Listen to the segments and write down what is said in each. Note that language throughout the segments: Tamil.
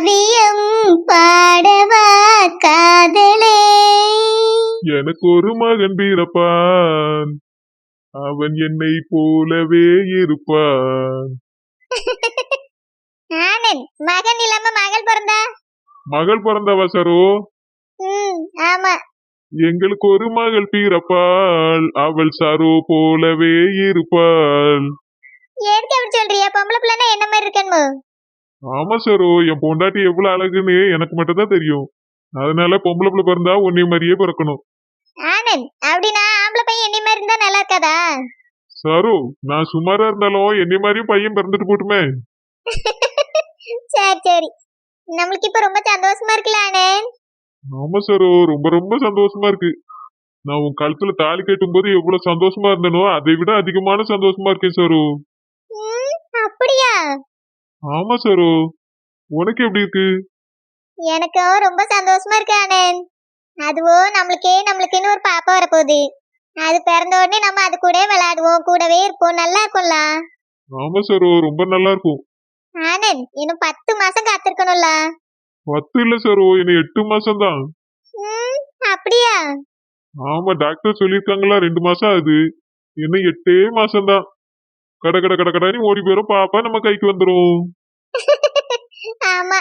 காவியம் பாடவா காதலே எனக்கு ஒரு மகன் பிறப்பான் அவன் என்னை போலவே இருப்பான் ஆனந்த் மகன் இல்லாம மகள் பிறந்தா மகள் பிறந்தவ சரோ ம் ஆமா எங்களுக்கு ஒரு மகள் பிறப்பாள் அவள் சரோ போலவே இருப்பாள் எதுக்கு அப்படி சொல்றிய பொம்பளை பிள்ளைனா என்ன மாதிரி இருக்கணுமோ ஆமா சரோ என் பொண்டாட்டி எவ்வளவு அழகுன்னு எனக்கு மட்டும்தான் தெரியும். அதனால பொம்பளை பிள்ளை பிறந்தா உன்னை மாதிரியே பிறக்கணும். ஆனந்த் அப்படின்னா ஆம்பளை பையன் என்னை மாதிரி இருந்தா நல்லா இருக்காதா? சரோ நான் சுமாரா இருந்தாலும் என்னை மாதிரியும் பையன் பிறந்துட்டு போட்டுமே. சரி சரி. நம்மளுக்கு இப்ப ரொம்ப சந்தோஷமா இருக்குல்ல ஆனந்த்? ஆமா சரோ ரொம்ப ரொம்ப சந்தோஷமா இருக்கு. நான் உன் கழுத்துல தாலி கட்டும் போது எவ்வளவு சந்தோஷமா இருந்தனோ அதை விட அதிகமான சந்தோஷமா இருக்கேன் சரோ. அப்படியா? ஆமா சரோ. உனக்கு எப்படி இருக்கு? எனக்கும் ரொம்ப சந்தோஷமா இருக்கு ஆனந்த் அதுவும் நம்மளுக்கே நம்மளுக்குன்னு ஒரு பாப்பா வரப்போகுது. அது பிறந்த உடனே நம்ம அது கூட விளையாடுவோம். கூடவே இருப்போம். நல்லா இருக்கும்ல? ஆமா சரோ ரொம்ப நல்லா இருக்கும். ஆனந்த் இன்னும் பத்து மாசம் காத்திருக்கணும்ல? பத்து இல்ல சரோ இன்னும் எட்டு மாசம் தான் அப்படியா? ஆமா டாக்டர் சொல்லியிருக்காங்களா ரெண்டு மாசம் ஆகுது. இன்னும் எட்டே மாசம் தான் கட கட கட கடன்னு ஓடி போயிரும். பாப்பா நம்ம கைக்கு வந்துரும். ஆமா.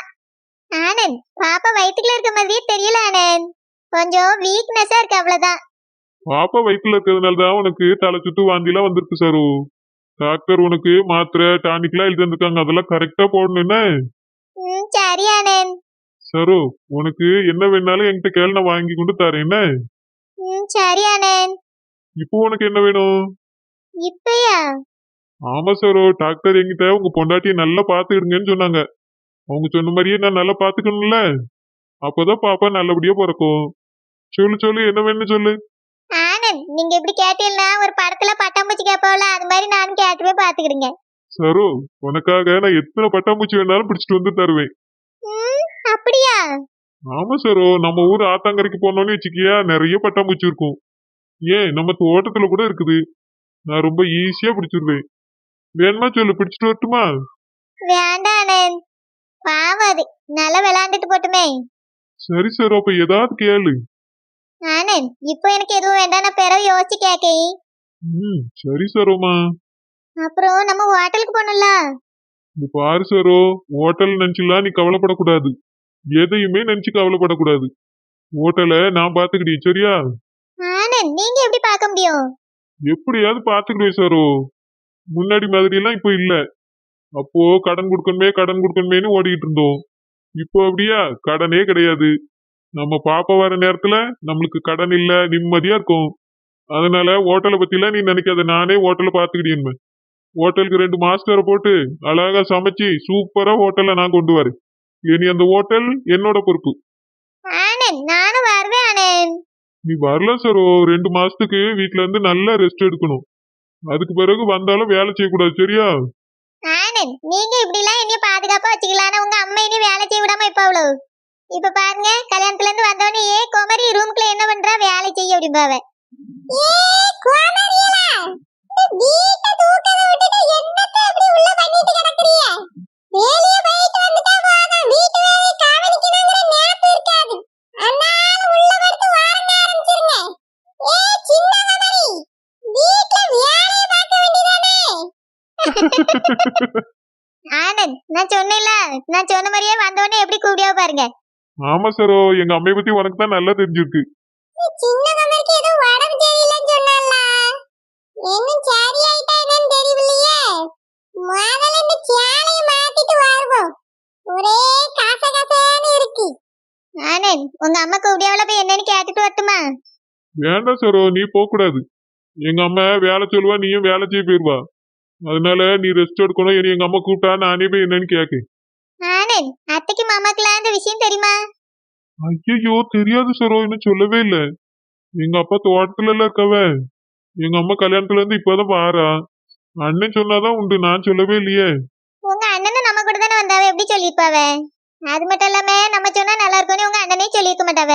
ஆனந்த் பாப்பா வயித்துக்குள்ள இருக்க மாதிரியே தெரியல ஆனந்த் கொஞ்சம் வீக்னஸா இருக்கு அவ்வளவுதான். பாப்பா வயிற்றுல இருக்கிறதுனால தான் உனக்கு தலை சுத்து வாந்திலாம் வந்திருக்கு சரோ டாக்டர் உனக்கு மாத்திரை டானிக்லாம் எழுதி வந்திருக்காங்க அதெல்லாம் கரெக்டா போடணும் என்ன? சரி ஆனந்த் சரோ உனக்கு என்ன வேணாலும் என்கிட்ட கேள் நான் வாங்கி கொண்டு தரேன் என்ன? சரி ஆனந்த் இப்போ உனக்கு என்ன வேணும்? இப்பயா? ஆமா சரோ டாக்டர் என்கிட்ட உங்க பொண்டாட்டியை நல்லா பாத்துக்கிடுங்கன்னு சொன்னாங்க. அவங்க சொன்ன மாதிரியே நான் நல்லா பாத்துக்கணும்ல அப்பதான் பாப்பா நல்லபடியா பிறக்கும். சொல்லு சொல்லு என்ன வேணும்னு சொல்லு. ஆனந்த் நீங்க இப்படி கேட்டீங்கன்னா ஒரு படத்துல பட்டாம்பூச்சி கேட்பாவில அது மாதிரி நானும் கேட்டுவே பாத்துக்கிடுங்க சரோ உனக்காக நான் எத்தனை பட்டாம்பூச்சி வேணாலும் பிடிச்சிட்டு வந்து தருவேன். அப்படியா? ஆமா சரோ நம்ம ஊர் ஆத்தாங்கரைக்கு போனோம்னு வச்சுக்கியா நிறைய பட்டாம்பூச்சி இருக்கும். ஏன் நம்ம தோட்டத்துல கூட இருக்குது. நான் ரொம்ப ஈஸியா பிடிச்சிருவேன். வேணுமா சொல்லு பிடிச்சிட்டு வரட்டுமா? வேண்டாம் ஆனந்த் பாவம் அது. நல்லா விளையாண்டுட்டு போட்டுமே. சரி சரோ அப்ப ஏதாவது கேளு. ஆனந்த் இப்போ எனக்கு எதுவும் வேண்டாம் நான் பிறகு யோசிச்சு கேட்கை ம் சரி சரோமா. அப்புறம் நம்ம ஹோட்டலுக்கு போகணும்ல? இந்த பாரு சரோ. ஹோட்டல் நினைச்சுலாம் நீ கவலைப்படக்கூடாது. எதையுமே நினைச்சு கவலைப்படக்கூடாது. ஹோட்டலை நான் பாத்துக்கிட்டேன் சரியா? ஆனந்த் நீங்க எப்படி பார்க்க முடியும்? எப்படியாவது பாத்துக்கிடுவேன் சரோ. முன்னாடி மாதிரி எல்லாம் இப்போ இல்ல. அப்போ கடன் கொடுக்கணுமே கடன் கொடுக்கணுமேனு ஓடிக்கிட்டு இருந்தோம். இப்போ அப்படியா? கடனே கிடையாது. நம்ம பாப்பா வர நேரத்துல நம்மளுக்கு கடன் இல்ல நிம்மதியா இருக்கும். அதனால ஹோட்டலை பத்திலாம் நீ நினைக்காத. நானே ஹோட்டலை பாத்துக்கிட்டேன் ஹோட்டலுக்கு ரெண்டு மாஸ்டரை போட்டு அழகா சமைச்சு சூப்பரா ஹோட்டலை நான் கொண்டு வரேன். இனி அந்த ஹோட்டல் என்னோட பொறுப்பு. நானும் வருவேன் நீ வரல சரோ. ரெண்டு மாசத்துக்கு வீட்ல இருந்து நல்லா ரெஸ்ட் எடுக்கணும். அதுக்கு பிறகு வந்தாலும் வேலை செய்யக்கூடாது சரியா? ஆனந்த் நீங்க இப்படி எல்லாம் என்ன பாதுகாப்பா வச்சுக்கலாம் உங்க அம்மா இனி வேலை செய்ய விடாம இப்ப அவ்வளவு இப்ப பாருங்க கல்யாணத்துல இருந்து வந்தவனே ஏ குமரி ரூம்குள்ள என்ன பண்றா? வேலை செய்ய அப்படிம்பாவ ஆனந்த் நான் சொன்ன மாதிரியே வந்தவொடனே எப்படி கூப்பிடியா பாருங்க. ஆமா சரோ எங்க அம்மைய பத்தி உனக்கு தான் நல்லா தெரிஞ்சிருக்கு. சின்ன கமருக்கு ஏதோ உடம்பு சரியில்லைன்னு சொன்னால இன்னும் சரியாயிட்டா என்னன்னு தெரியலையே முதல்ல இந்த சேலையை மாத்திட்டு வருவோம். ஒரே காச காசன்னு இருக்கு. ஆனந்த் உங்க அம்மா கூப்பிடியாவில போய் என்னன்னு கேட்டுட்டு வரட்டுமா? வேண்டாம் சரோ நீ போக கூடாது எங்க அம்மா வேலை சொல்லுவா நீயும் வேலை செய்ய போயிருவா. அதனால நீ ரெஸ்ட் எடுக்கணும் எங்க அம்மா கூப்பிட்டா நானே போய் என்னன்னு கேக்கு மாமாக்கெல்லாம் இந்த விஷயம் தெரியுமா? ஐயோ தெரியாது சரோ இன்னும் சொல்லவே இல்ல. எங்க அப்பா தோட்டத்துல எல்லாம் இருக்கவ. எங்க அம்மா கல்யாணத்துல இருந்து இப்பதான் பாரா. அண்ணன் சொன்னாதான் உண்டு நான் சொல்லவே இல்லையே. உங்க அண்ணனும் நம்ம கூட தானே வந்தாவ எப்படி சொல்லிருப்பாவ அது மட்டும் இல்லாம நம்ம சொன்னா நல்லா இருக்கும்னு உங்க அண்ணனே சொல்லியிருக்க மாட்டாவ.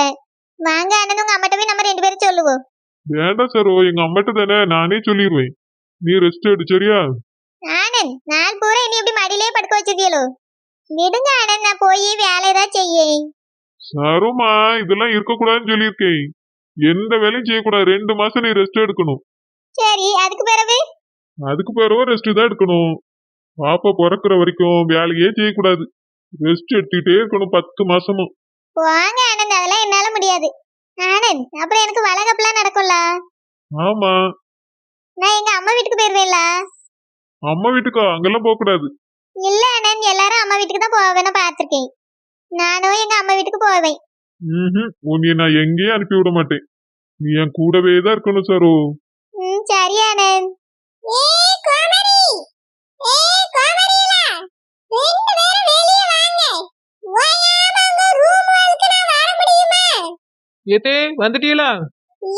வாங்க அண்ணன் உங்க அம்மாட்ட போய் நம்ம ரெண்டு பேரும் சொல்லுவோம். வேண்டாம் சரோ எங்க அம்மாட்ட தானே நானே சொல்லிடுவேன் நீ ரெஸ்ட் எடு சரியா? ஆனந்த் நாள் பூரா இனி இப்படி மடியிலே படுக்க வச்சிருக்கியலோ விடுங்க அண்ணன் நான் போய் வேலையதான் செய்யேன். சருமா இதெல்லாம் இருக்கக்கூடாதுன்னு சொல்லியிருக்கேன். எந்த வேலையும் செய்யக்கூடாது. ரெண்டு மாசம் நீ ரெஸ்ட் எடுக்கணும். சரி அதுக்கு பிறகு அதுக்கு பிறகு ரெஸ்ட் தான் எடுக்கணும். பாப்பா பிறக்கிற வரைக்கும் வேலையே செய்யக்கூடாது. ரெஸ்ட் எடுத்துக்கிட்டே இருக்கணும் பத்து மாசமும். வாங்க ஆனந்த் அதெல்லாம் என்னால முடியாது. ஆனந்த் அப்புறம் எனக்கு வளகப்பெல்லாம் நடக்கும்ல? ஆமா. நான் எங்க அம்மா வீட்டுக்கு போயிருவேன்ல? அம்மா வீட்டுக்கா? அங்கெல்லாம் போக கூடாது இல்ல ஆனந்த் எல்லாரும் அம்மா வீட்டுக்கு தான் போவேன்னு பார்த்திருக்கேன். நானும் எங்க அம்மா வீட்டுக்கு போவேன். உன்னைய நான் எங்கேயும் அனுப்பி விட மாட்டேன். நீ என் கூடவே தான் இருக்கணும் சரு. ம் சரி ஆனந்த் ஏய் கோமரி ஏய் கோமரிலா ரெண்டு பேரும் வெளிய வாங்க. ஓயாம உங்க ரூம் வரைக்கும் நான் வர முடியுமா? ஏத்தே வந்துட்டீங்களா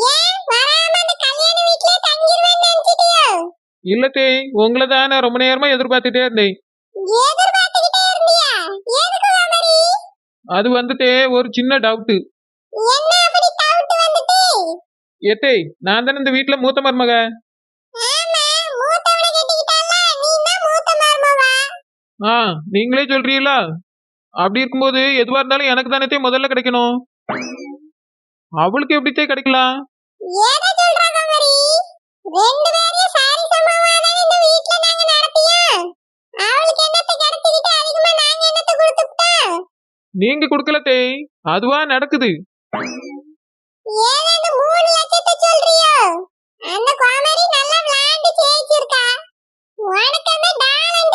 ஏன் வராம அந்த கல்யாண வீட்லயே தங்கிருவேன்னு நினைச்சிட்டியோ? இல்லத்தே உங்களை தான் நான் ரொம்ப நேரமா எதிர்பார்த்துட்டே இருந்தேன். அது வந்துட்டே ஒரு சின்ன டவுட் ஏத்தே நான் தானே இந்த வீட்டுல மூத்த மருமக? ஆ நீங்களே சொல்றீங்களா அப்படி இருக்கும்போது எதுவா இருந்தாலும் எனக்கு தானே முதல்ல கிடைக்கணும். அவளுக்கு எப்படித்தே கிடைக்கலாம் ஏதோ சொல்றா கோமரி ரெண்டு பேரையும் சாரி சமாவானம் இந்த வீட்ல நாங்க நடத்தியோம் அவளுக்கு என்னத்த கிடைச்சிக்கிட்டு அதிகமா நாங்க என்னத்த கொடுத்துட்டோம் நீங்க கொடுக்கல தேய். அதுவா நடக்குது. அந்த மூணு லட்சத்தை நல்லா விளையாண்டு ஜெயிச்சிருக்கா. உனக்கு அந்த டாலண்ட்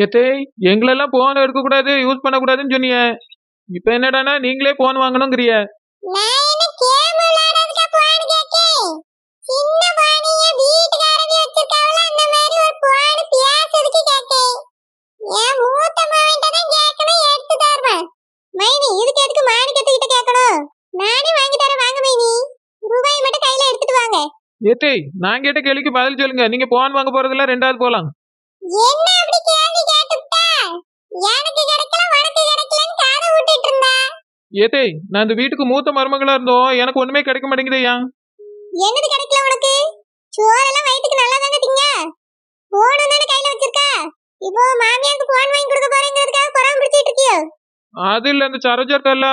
ஏத்தே எங்களெல்லாம் போன் எடுக்கக்கூடாது யூஸ் பண்ணக்கூடாதுன்னு சொன்னீங்க இப்ப என்னடானா நீங்களே போன் வாங்கணுங்கிறிய. ஏத்தே நான் கேட்ட கேள்விக்கு பதில் சொல்லுங்க. நீங்க போன் வாங்க போறதுல ரெண்டாவது போலாம். என்ன அப்படி எனக்கு கிடைக்கல உனக்கு கிடைக்கலன்னு காதை விட்டுட்டு இருந்தா. ஏத்தே நான் இந்த வீட்டுக்கு மூத்த மருமகளா இருந்தோம். எனக்கு ஒண்ணுமே கிடைக்க மாட்டேங்குதையா என்னது கிடைக்கல உனக்கு? சோறெல்லாம் வயித்துக்கு நல்லா தானே திங்க. போன் தானே கையில வச்சிருக்கா? இப்போ மாமியாருக்கு போன் வாங்கி கொடுக்க போறேங்கிறதுக்காக புறம் பிடிச்சிட்டு இருக்கியோ? அது இல்ல அந்த சரோஜா இருக்கல்ல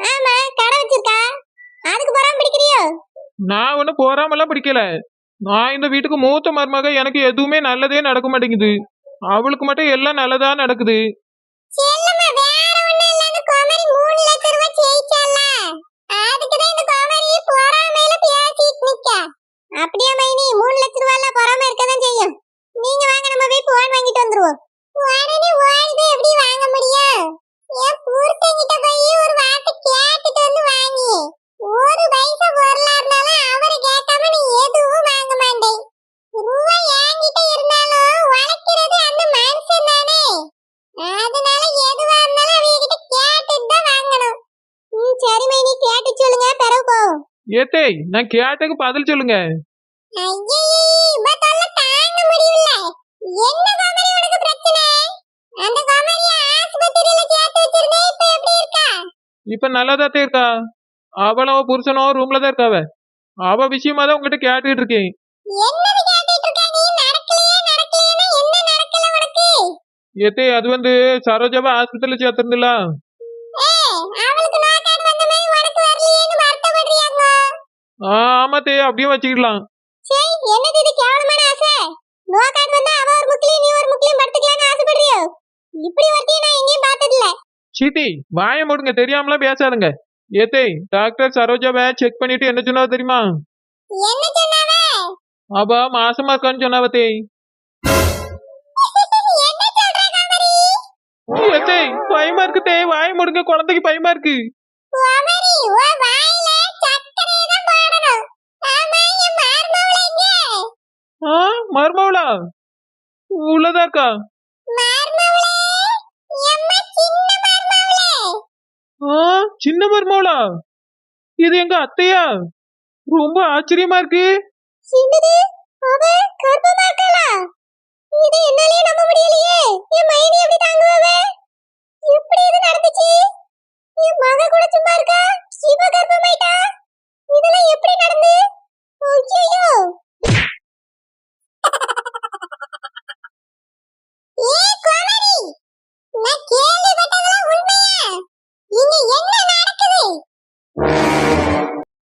ஆமா கடை வச்சிருக்கா? அதுக்கு புறம் பிடிக்கிறியோ? நான் ஒன்னும் போறாமலாம் பிடிக்கல. நான் இந்த வீட்டுக்கு மூத்த மருமக எனக்கு எதுவுமே நல்லதே நடக்க மாட்டேங்குது. அவளுக்கு மட்டும் எல்லாம் நல்லதா நடக்குது. அப்படியே மைனி? மூணு லட்சம் ரூபாய்ல பொறாம இருக்கதான் செய்யும். நீங்க வாங்க நம்ம போய் போன் வாங்கிட்டு வந்துருவோம். உடனே ஓடி எப்படி வாங்க முடியும்? என் புருஷன்கிட்ட போய் ஒரு வார்த்தை கேட்டுட்டு ஏத்தே நான் கேட்டதுக்கு பதில் சொல்லுங்க. இப்ப நல்லாதான் இருக்கா? அவளும் அவ புருஷனும் ரூம்ல தான் இருக்காவ? அவ விஷயமா தான் உங்ககிட்ட கேட்டுக்கிட்டு இருக்கேன் ஏத்தே அது வந்து சரோஜாவை ஆஸ்பத்திரியில சேர்த்திருந்துல. ஆமா தே அப்படியே வச்சுக்கிடலாம். சரி என்னது இது கேவலமான ஆசை? நோக்காடு வந்தா அவ ஒரு முக்கிலையும் நீ ஒரு முக்கிலையும் படுத்துக்கலாம்னு ஆசைப்படுறியோ? இப்படி ஒருத்தையும் நான் எங்கேயும் பார்த்ததில்ல. சீட்டி வாய மூடுங்க தெரியாமலாம் பேசாதுங்க. ஏத்தே டாக்டர் சரோஜாவை செக் பண்ணிட்டு என்ன சொன்னாவ தெரியுமா? என்ன சொன்னாவ? அவ மாசமா இருக்கான்னு சொன்னாவ தே. என்ன சொல்ற காமரி ஏத்தே பயமா இருக்கு தே. வாய மூடுங்க குழந்தைக்கு பயமா இருக்கு. ஆ மர்மவளா? உள்ளதா இருக்கா ஆ சின்ன மர்மவளா? இது எங்க அத்தையா? ரொம்ப ஆச்சரியமா இருக்கு. இது என்னாலே நம்ப முடியலையே. என் மைனி எப்படி தாங்குவ எப்படி இது நடந்து